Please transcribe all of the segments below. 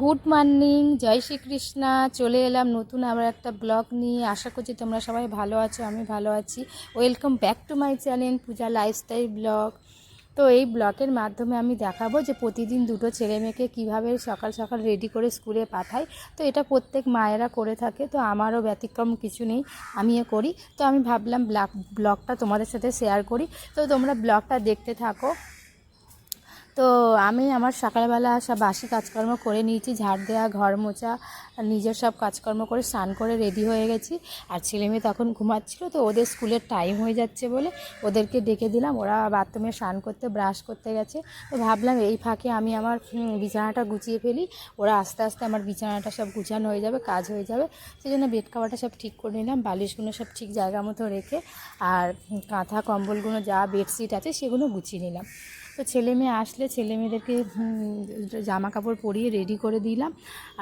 Good morning, জয় শ্রীকৃষ্ণা। চলে এলাম নতুন আবার একটা ব্লগ নিয়ে। আশা করছি তোমরা সবাই ভালো আছো, আমি ভালো আছি। Welcome back to my channel Puja lifestyle blog তো এই ব্লগের মাধ্যমে আমি দেখাবো যে প্রতিদিন দুটো ছেলে মেয়েকে কীভাবে সকাল সকাল রেডি করে স্কুলে পাঠাই। তো এটা প্রত্যেক মায়েরা করে থাকে, তো আমারও ব্যতিক্রম কিছু নেই, আমিও করি। তো আমি ভাবলাম ব্লগ ব্লগটা তোমাদের সাথে শেয়ার করি। তো তোমরা ব্লগটা দেখতে থাকো। তো আমি আমার সকালবেলা সব বাসি কাজকর্ম করে নিয়েছি, ঝাড় দেওয়া ঘর মোছা নিজের সব কাজকর্ম করে স্নান করে রেডি হয়ে গেছি। আর ছেলে মেয়ে তখন ঘুমাচ্ছিল, তো ওদের স্কুলের টাইম হয়ে যাচ্ছে বলে ওদেরকে ডেকে দিলাম। ওরা বাথরুমে স্নান করতে ব্রাশ করতে গেছে। তো ভাবলাম এই ফাঁকে আমি আমার বিছানাটা গুছিয়ে ফেলি। ওরা আস্তে আস্তে আমার বিছানাটা সব গুছানো হয়ে যাবে, কাজ হয়ে যাবে। সেই জন্য বেড কাভারটা সব ঠিক করে নিলাম, বালিশগুলো সব ঠিক জায়গা মতো রেখে, আর, কাঁথা, কম্বলগুলো যা বেডশিট আছে সেগুলো গুছিয়ে নিলাম। তো ছেলে মেয়ে আসলে ছেলে মেয়েদেরকে জামা কাপড় পরিয়ে রেডি করে দিলাম।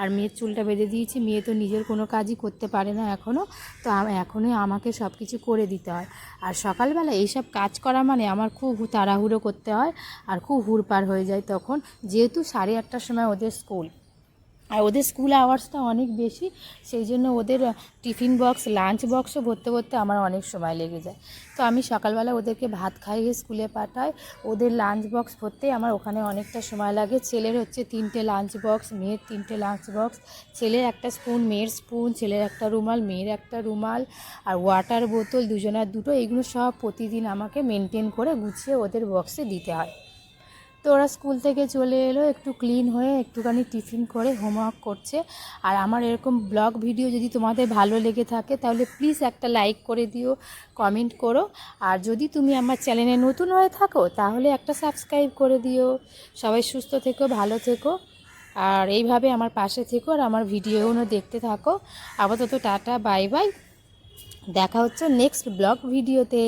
আর মেয়ের চুলটা বেঁধে দিয়েছি। মেয়ে তো নিজের কোনো কাজই করতে পারে না এখনও তো এখনই আমাকে সব কিছু করে দিতে হয়। আর সকালবেলা এইসব কাজ করা মানে আমার খুব তাড়াহুড়ো করতে হয়। আর খুব হুড়পাড় হয়ে যায় তখন। যেহেতু সাড়ে আটটার সময় ওদের স্কুল। আর ওদের স্কুল আওয়ার্সটা অনেক বেশি, সেই জন্য ওদের টিফিন বক্স লাঞ্চ বক্সও ভরতে ভরতে আমার অনেক সময় লেগে যায়। তো আমি সকালবেলা ওদেরকে ভাত খাইয়ে স্কুলে পাঠাই। ওদের লাঞ্চ বক্স ভরতেই আমার ওখানে অনেকটা সময় লাগে। ছেলের হচ্ছে তিনটে লাঞ্চ বক্স মেয়ের তিনটে লাঞ্চ বক্স ছেলের একটা স্পুন মেয়ের স্পুন ছেলের একটা রুমাল, মেয়ের একটা রুমাল, আর ওয়াটার বোতল দুজনের দুটো, এগুলো সব প্রতিদিন আমাকে মেনটেন করে গুছিয়ে ওদের বক্সে দিতে হয়। তো ওরা স্কুল থেকে চলে এলো, একটু ক্লিন হয়ে একটুখানি টিফিন করে হোমওয়ার্ক করছে। আর আমার এরকম ব্লগ ভিডিও যদি তোমাদের ভালো লেগে থাকে, তাহলে প্লিজ একটা লাইক করে দিও, কমেন্ট করো। আর যদি তুমি আমার চ্যানেলে নতুন হয়ে থাকো, তাহলে একটা সাবস্ক্রাইব করে দিও। সবাই সুস্থ থেকো, ভালো থেকো। আর এইভাবে আমার পাশে থেকো আর আমার ভিডিওগুলো দেখতে থাকো। আপাতত টাটা, বাই বাই। দেখা হচ্ছে নেক্সট ব্লগ ভিডিওতে।